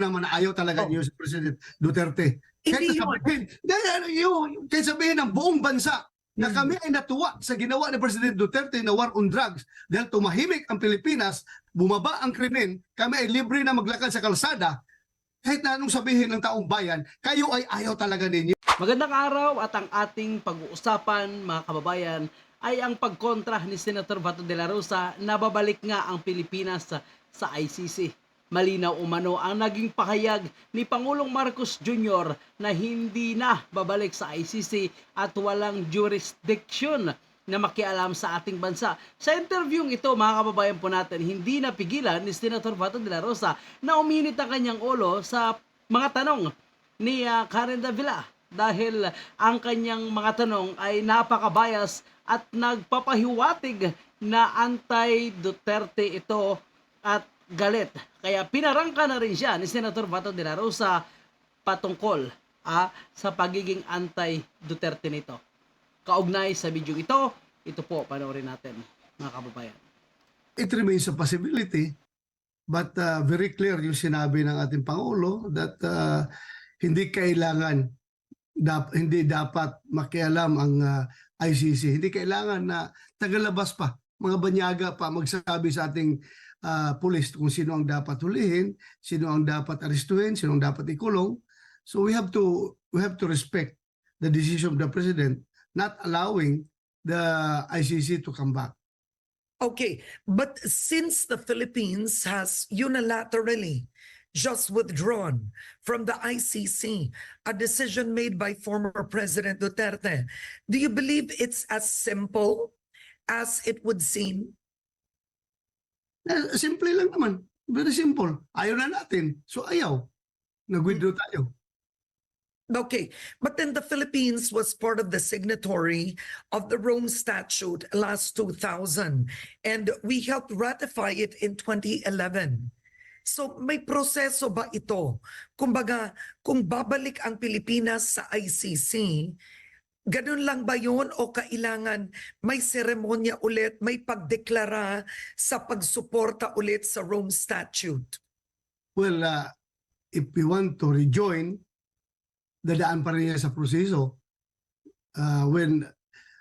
naman na ayaw talaga Oh. niyo si President Duterte. Hindi yun. sabihin, yun, kahit sabihin ng buong bansa na Hmm. kami ay natuwa sa ginawa ni President Duterte na war on drugs dahil tumahimik ang Pilipinas, bumaba ang krimen, kami ay libre na maglakad sa kalsada, kahit na anong sabihin ng taong bayan, kayo ay ayaw talaga ninyo. Magandang araw at ang ating pag-uusapan mga kababayan ay ang pagkontra ni Senator Bato de la Rosa na babalik nga ang Pilipinas sa, sa ICC. Malinaw umano ang naging pahayag ni Pangulong Marcos Jr. na hindi na babalik sa ICC at walang jurisdiction na makialam sa ating bansa. Sa interviewing ito, mga kababayan po natin, hindi napigilan ni Senator Bato de la Rosa na uminit ang kanyang ulo sa mga tanong ni ah, Karen Davila dahil ang kanyang mga tanong ay napakabayas at nagpapahiwatig na anti-Duterte ito at galit. Kaya pinarangka na rin siya ni Senator Bato de la Rosa patungkol ah, sa pagiging anti-Duterte nito. Kaugnay sa video ito, ito po panoorin natin mga kababayan. It remains a possibility, but uh, very clear yung sinabi ng ating Pangulo that uh, hindi kailangan, dap, hindi dapat makialam ang uh, ICC. Hindi kailangan na tagalabas pa, mga banyaga pa magsasabi sa ating uh, pulis kung sino ang dapat hulihin, sino ang dapat arestuhin, sino ang dapat ikulong. So we have to we have to respect the decision of the president not allowing the ICC to come back. Okay, but since the Philippines has unilaterally just withdrawn from the ICC, a decision made by former President Duterte, do you believe it's as simple as it would seem? Eh, simple lang naman. Very simple. Ayaw na natin. So ayaw. Nag-withdraw tayo. Okay, but then the Philippines was part of the signatory of the Rome Statute last 2000, and we helped ratify it in 2011. So may proseso ba ito? Kumbaga, kung babalik ang Pilipinas sa ICC, ganun lang ba yun o kailangan may seremonya ulit, may pagdeklara sa pagsuporta ulit sa Rome Statute? Well, uh, if we want to rejoin, dadaan pa rin sa proseso. Uh, when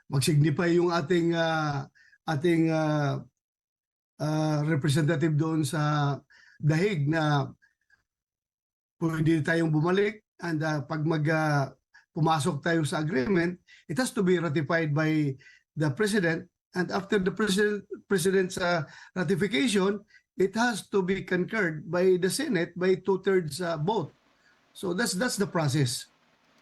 mag-signify yung ating uh, ating uh, uh, representative doon sa dahig na pwede tayong bumalik and uh, pag mag uh, pumasok tayo sa agreement, it has to be ratified by the president and after the president president's uh, ratification, it has to be concurred by the Senate by two-thirds uh, vote. So that's that's the process.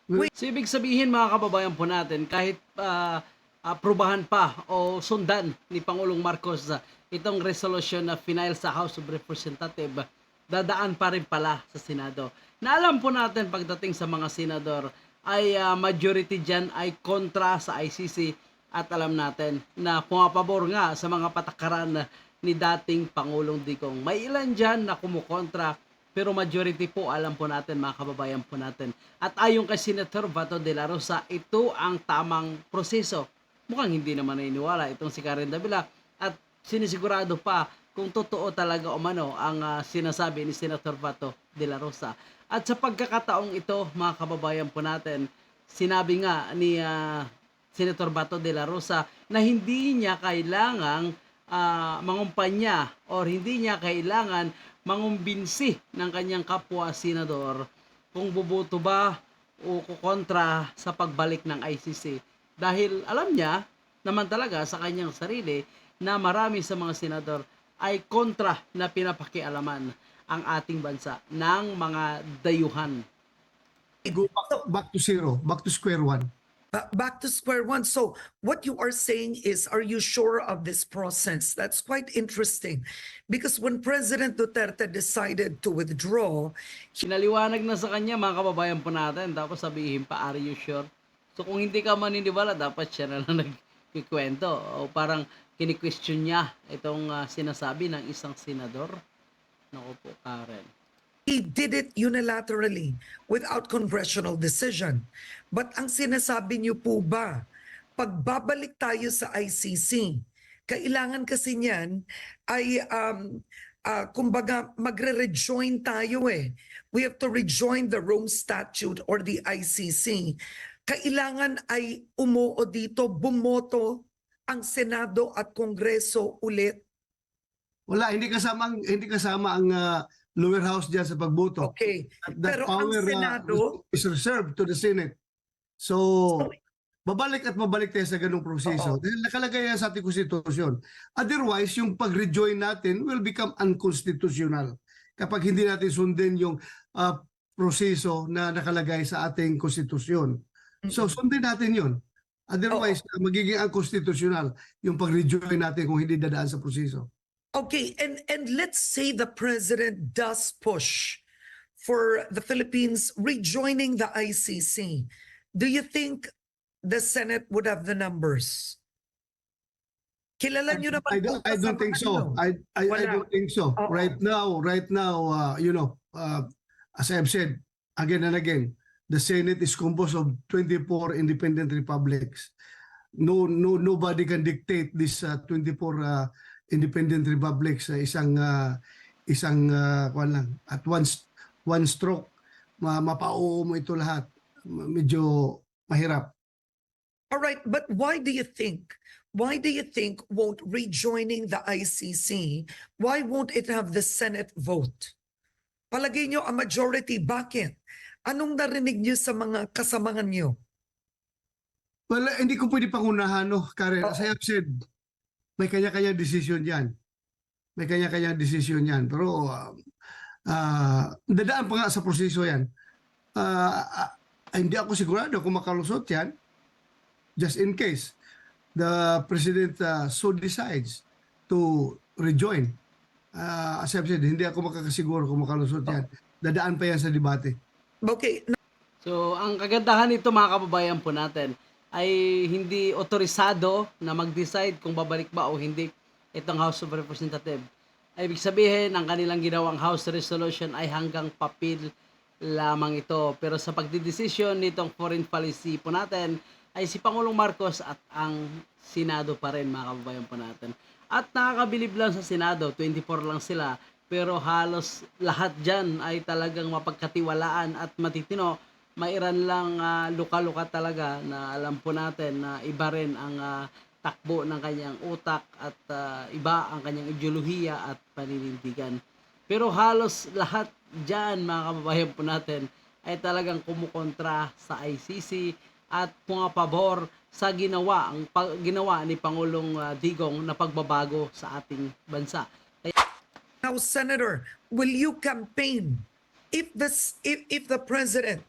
So ibig sabihin mga kababayan po natin, kahit ah, aprubahan pa o sundan ni Pangulong Marcos ah, itong resolution na final sa House of Representatives, dadaan pa rin pala sa Senado. Na alam po natin pagdating sa mga senador ay ah, majority dyan ay kontra sa ICC at alam natin na pumapabor nga sa mga patakaran ni dating Pangulong Digong. May ilan dyan na kumukontra pero majority po alam po natin mga kababayan po natin. At ayon kay Senator Bato de la Rosa, ito ang tamang proseso. Mukhang hindi naman naniniwala itong si Karen Davila at sinisigurado pa kung totoo talaga o mano ang ah, sinasabi ni Senator Bato de la Rosa. At sa pagkakataong ito mga kababayan po natin, sinabi nga ni ah, Senator Bato de la Rosa na hindi niya kailangang ah, mangumpanya or hindi niya kailangan mangumbinsi ng kanyang kapwa senador kung buboto ba o kukontra sa pagbalik ng ICC. Dahil alam niya naman talaga sa kanyang sarili na marami sa mga senador ay kontra na pinapakialaman ang ating bansa ng mga dayuhan. Go back, back to zero, back to square one. Uh, back to square one. So what you are saying is, are you sure of this process? That's quite interesting. Because when President Duterte decided to withdraw, Sinaliwanag na sa kanya mga kababayan po natin tapos sabihin pa, are you sure? So kung hindi ka maniniwala, dapat siya na lang nagkikwento o parang kini-question niya itong ah, sinasabi ng isang senador. Naku po, Karen. he did it unilaterally without congressional decision. But ang sinasabi niyo po ba, pagbabalik tayo sa ICC, kailangan kasi niyan ay um, ah, kumbaga, magre-rejoin tayo eh. We have to rejoin the Rome Statute or the ICC. Kailangan ay umuo dito, bumoto ang Senado at Kongreso ulit. Wala, hindi kasama ang, hindi kasama ang ah, lower house diyan sa pagboto. Okay. That, Pero ang power ah, Senado- is reserved to the Senate. So, So, babalik at babalik tayo sa ganung proseso. Oo. Dahil nakalagay yan sa ating konstitusyon. Otherwise, yung pag-rejoin natin will become unconstitutional kapag hindi natin sundin yung ah, proseso na nakalagay sa ating konstitusyon. So, sundin natin yun. Otherwise, magiging unconstitutional yung pag-rejoin natin kung hindi dadaan sa proseso. Okay, and and let's say the president does push for the Philippines rejoining the ICC. Do you think the Senate would have the numbers? Kilala naman I don't, I don't think so. I, I, I don't think so. Oo. Right now, right now, uh, you know, uh, as I've said again and again, the Senate is composed of 24 independent republics. No, no, nobody can dictate this uh, 24 uh, independent republics sa isang uh, isang uh, kuwan lang at one one stroke ma mapauo mo ito lahat. Medyo mahirap. All right, but why do you think? Why do you think won't rejoining the ICC? Why won't it have the Senate vote? Palagay niyo a majority. Bakit? Anong narinig niyo sa mga kasamahan niyo? Well, hindi ko pwede pangunahan, no, Karen. As I have said, may kanya-kanya decision yan. May kanya-kanya decision yan. Pero, uh, ah, dadaan pa nga sa proseso yan. Ah, ah, hindi ako sigurado kung makalusot yan. Just in case the President ah, so decides to rejoin. Ah, as I have said, hindi ako makakasiguro kung makalusot yan. Dadaan pa yan sa debate. Okay, So, ang kagandahan nito mga kababayan po natin ay hindi otorisado na mag-decide kung babalik ba o hindi itong House of Representative. Ay, ibig sabihin, ang kanilang ginawang House Resolution ay hanggang papel lamang ito. Pero sa pagdidesisyon nitong foreign policy po natin ay si Pangulong Marcos at ang Senado pa rin mga kababayan po natin. At nakakabilib lang sa Senado, 24 lang sila. Pero halos lahat dyan ay talagang mapagkatiwalaan at matitino mairan lang ah, luka-luka talaga na alam po natin na iba rin ang ah, takbo ng kanyang utak at ah, iba ang kanyang ideolohiya at paninindigan. Pero halos lahat dyan mga kababayan po natin ay talagang kumukontra sa ICC at pumapabor sa ginawa ang pag- ginawa ni Pangulong ah, Digong na pagbabago sa ating bansa. Now, Senator, will you campaign if this if, if the president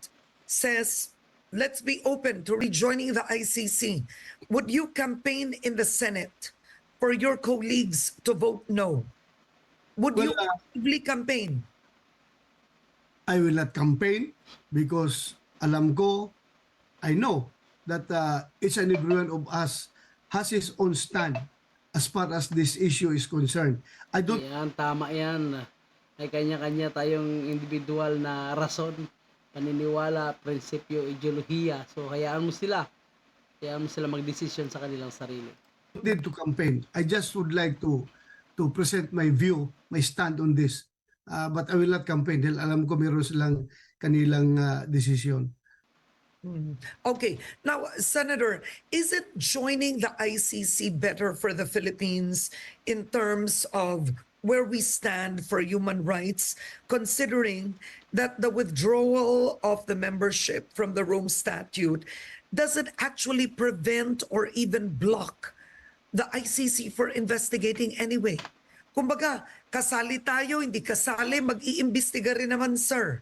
says let's be open to rejoining the ICC? Would you campaign in the Senate for your colleagues to vote no? Would you Well, uh, actively campaign? I will not campaign because alam ko, I know that uh, each and every one of us has his own stand as far as this issue is concerned. I don't Yan, tama yan. May kanya-kanya tayong individual na rason, paniniwala, prinsipyo, ideolohiya. So, hayaan mo sila. Hayaan mo sila magdesisyon sa kanilang sarili. need to campaign. I just would like to to present my view, my stand on this. Uh, but I will not campaign dahil alam ko meron silang kanilang uh, desisyon. Hmm. Okay. Now, Senator, is it joining the ICC better for the Philippines in terms of where we stand for human rights, considering that the withdrawal of the membership from the Rome Statute doesn't actually prevent or even block the ICC for investigating anyway? Kumbaga, kasali tayo, hindi kasali, mag-iimbestiga rin naman, sir.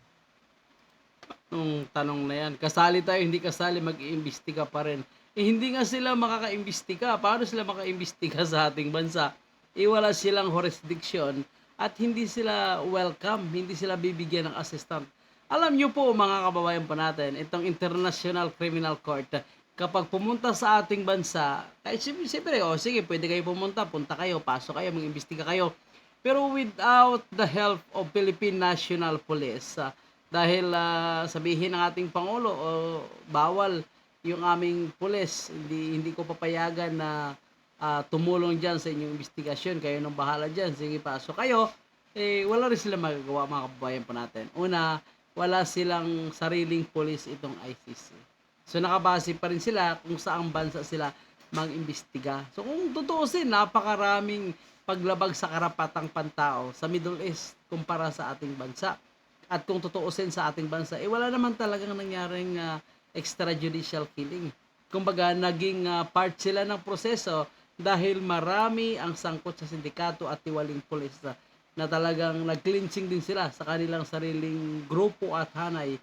Nung tanong na yan, kasali tayo, hindi kasali, mag-iimbestiga pa rin. Eh, hindi nga sila makaka-imbestiga. Paano sila makaka-imbestiga sa ating bansa? Eh, wala silang jurisdiction at hindi sila welcome, hindi sila bibigyan ng assistant. Alam nyo po mga kababayan po natin, itong International Criminal Court, kapag pumunta sa ating bansa, kahit siyempre, siyempre oh, sige, pwede kayo pumunta, punta kayo, pasok kayo, mag-imbestiga kayo. Pero without the help of Philippine National Police, ah, dahil ah, sabihin ng ating Pangulo, oh, bawal yung aming pulis, hindi, hindi ko papayagan na ah, tumulong dyan sa inyong investigasyon, kayo nang bahala dyan, sige pasok kayo, eh wala rin sila magagawa mga kababayan po natin. Una, wala silang sariling police itong ICC. So nakabase pa rin sila kung saang bansa sila mag-imbestiga. So kung tutuusin, napakaraming paglabag sa karapatang pantao sa Middle East kumpara sa ating bansa. At kung tutuusin sa ating bansa, eh wala naman talagang nangyaring ah, extrajudicial killing. Kumbaga, naging ah, part sila ng proseso dahil marami ang sangkot sa sindikato at tiwaling pulis na, talagang nag-cleansing din sila sa kanilang sariling grupo at hanay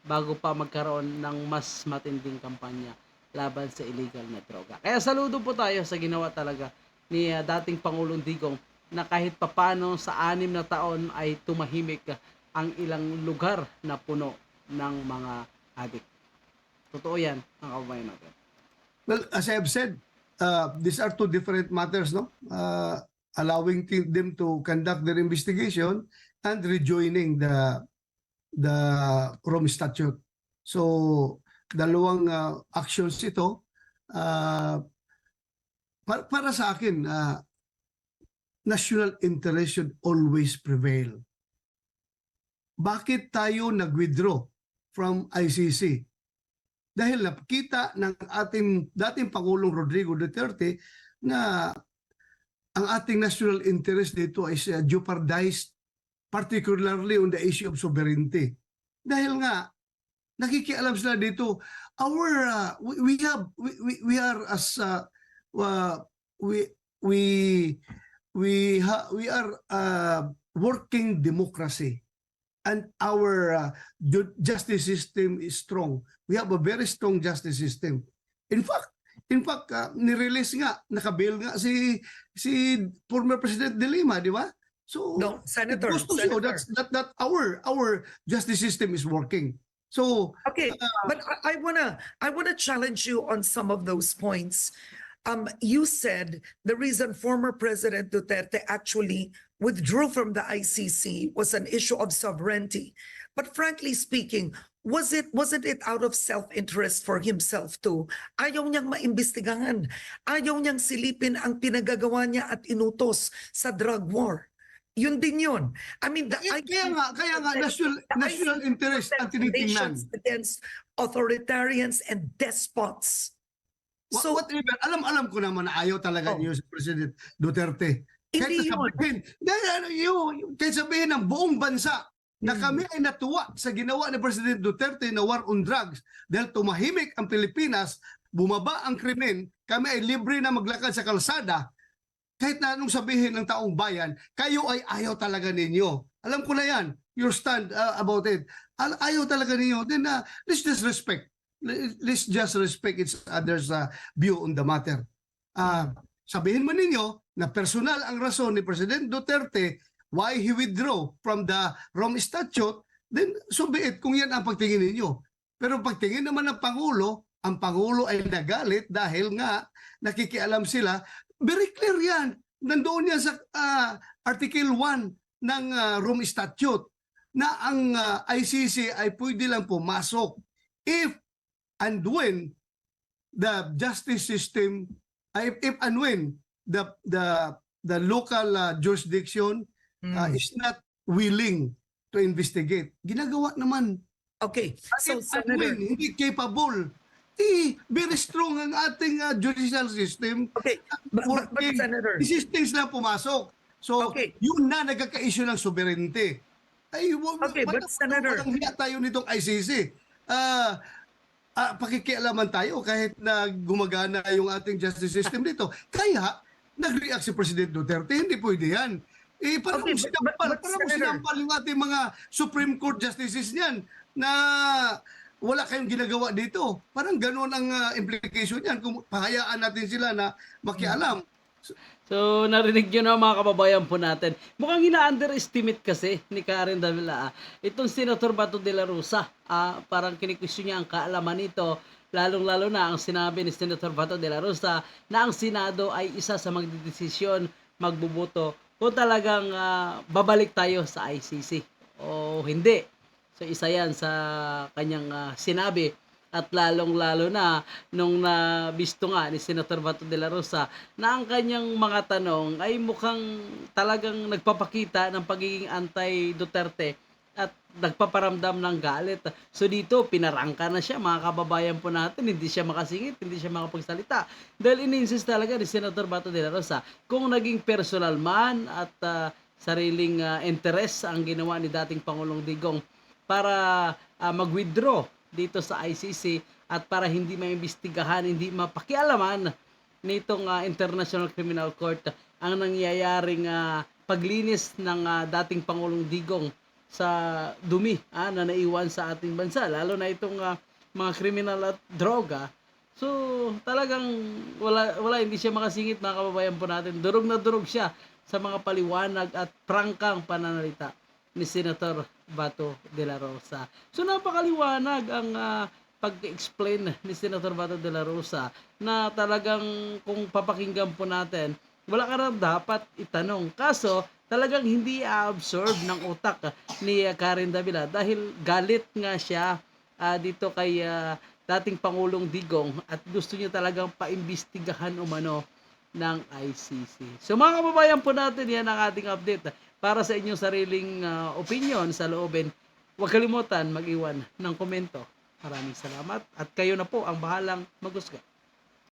bago pa magkaroon ng mas matinding kampanya laban sa illegal na droga. Kaya saludo po tayo sa ginawa talaga ni ah, dating Pangulong Digong na kahit papano sa anim na taon ay tumahimik ah, ang ilang lugar na puno ng mga adik. Totoo yan, ang kababayan natin. Well, as I have said, uh, these are two different matters, no? Uh, allowing them to conduct their investigation and rejoining the the Rome Statute. So, dalawang uh, actions ito. Uh, para, para sa akin, uh, national interest should always prevail. Bakit tayo nag-withdraw from ICC? Dahil nakita ng ating dating Pangulong Rodrigo Duterte na ang ating national interest dito is uh, jeopardized particularly on the issue of sovereignty. Dahil nga nakikialam sila dito our uh, we, we have we, we, we are as uh, uh, we we we ha, we are uh, working democracy and our uh, ju- justice system is strong. We have a very strong justice system. In fact, in fact, uh, nirelease nga, nakabail nga si si former President De Lima, di ba? So, No, it Senator, goes to show Senator. that's, that, that our our justice system is working. So, Okay, but I, I wanna I wanna challenge you on some of those points. Um, you said the reason former President Duterte actually withdrew from the ICC was an issue of sovereignty. But frankly speaking, was it wasn't it out of self-interest for himself too? Ayaw niyang maimbestigahan. Ayaw niyang silipin ang pinagagawa niya at inutos sa drug war. Yun din yun. I mean, the kaya, kaya nga, kaya nga, national, national interest ang tinitingnan. against authoritarians and despots. So, whatever, alam-alam ko naman na ayaw talaga Oh. niyo si President Duterte. Kahit hindi yun. sabihin, dahil ano, yun, kahit sabihin ng buong bansa na Hmm. kami ay natuwa sa ginawa ni President Duterte na war on drugs dahil tumahimik ang Pilipinas, bumaba ang krimen, kami ay libre na maglakad sa kalsada, kahit na anong sabihin ng taong bayan, kayo ay ayaw talaga ninyo. Alam ko na yan, your stand uh, about it. Ayaw talaga ninyo. Then uh, let's just respect. Le- Let's just respect each other's uh, view on the matter. Ah, sabihin mo ninyo na personal ang rason ni President Duterte why he withdraw from the Rome Statute, then so be it kung yan ang pagtingin ninyo. Pero pagtingin naman ng Pangulo, ang Pangulo ay nagalit dahil nga nakikialam sila. Very clear yan. Nandoon yan sa ah, Article 1 ng ah, Rome Statute na ang ah, ICC ay pwede lang pumasok if and when the justice system if, if and when the the the local uh, jurisdiction uh, Mm. is not willing to investigate. Ginagawa naman. Okay, so if and when hindi capable, eh, very strong ang ating uh, judicial system. okay, but, but, but. Senator, things na pumasok. So, Okay. yun na nagkaka-issue ng sovereignty. Ay, Okay, but Senator- walang hiya tayo nitong ICC. Ah, ah, pakikialaman tayo kahit na gumagana yung ating justice system dito. Kaya, nag-react si President Duterte. Hindi pwede yan. Eh, parang Okay, kung sinampal, parang kung sinampal yung ating mga Supreme Court justices niyan na wala kayong ginagawa dito. Parang ganun ang ah, implication niyan kung pahayaan natin sila na makialam. So, narinig nyo na mga kababayan po natin. Mukhang ina-underestimate kasi ni Karen Davila. ah. Itong Senator Bato de la Rosa, ah, parang kinikwestiyon niya ang kaalaman nito, lalong-lalo na ang sinabi ni Senator Bato de la Rosa na ang Senado ay isa sa magdidesisyon, magbuboto kung talagang ah, babalik tayo sa ICC o hindi. So, isa yan sa kanyang ah, sinabi. At lalong-lalo na nung nabisto nga ni Senator Bato de la Rosa na ang kanyang mga tanong ay mukhang talagang nagpapakita ng pagiging anti-Duterte at nagpaparamdam ng galit. So dito, pinarangka na siya, mga kababayan po natin, hindi siya makasingit, hindi siya makapagsalita. Dahil ininsist talaga ni Senator Bato de la Rosa, kung naging personal man at ah, sariling ah, interes ang ginawa ni dating Pangulong Digong para ah, mag-withdraw dito sa ICC at para hindi maimbestigahan, hindi mapakialaman nitong ah, International Criminal Court ang nangyayaring ah, paglinis ng ah, dating Pangulong Digong sa dumi ah, na naiwan sa ating bansa lalo na itong ah, mga kriminal at droga. So talagang wala wala hindi siya makasingit mga kababayan po natin. Durog na durog siya sa mga paliwanag at prangkang pananalita ni Senator Bato de la Rosa so napakaliwanag ang ah, pag-explain ni Senator Bato de la Rosa na talagang kung papakinggan po natin wala ka na dapat itanong. Kaso, talagang hindi a-absorb ng utak ni ah, Karen Davila dahil galit nga siya ah, dito kay ah, dating Pangulong Digong at gusto niya talagang paimbestigahan umano ng ICC. So mga kababayan po natin, yan ang ating update. Para sa inyong sariling ah, opinion sa loobin, huwag kalimutan mag-iwan ng komento. Maraming salamat at kayo na po ang bahalang maghusga.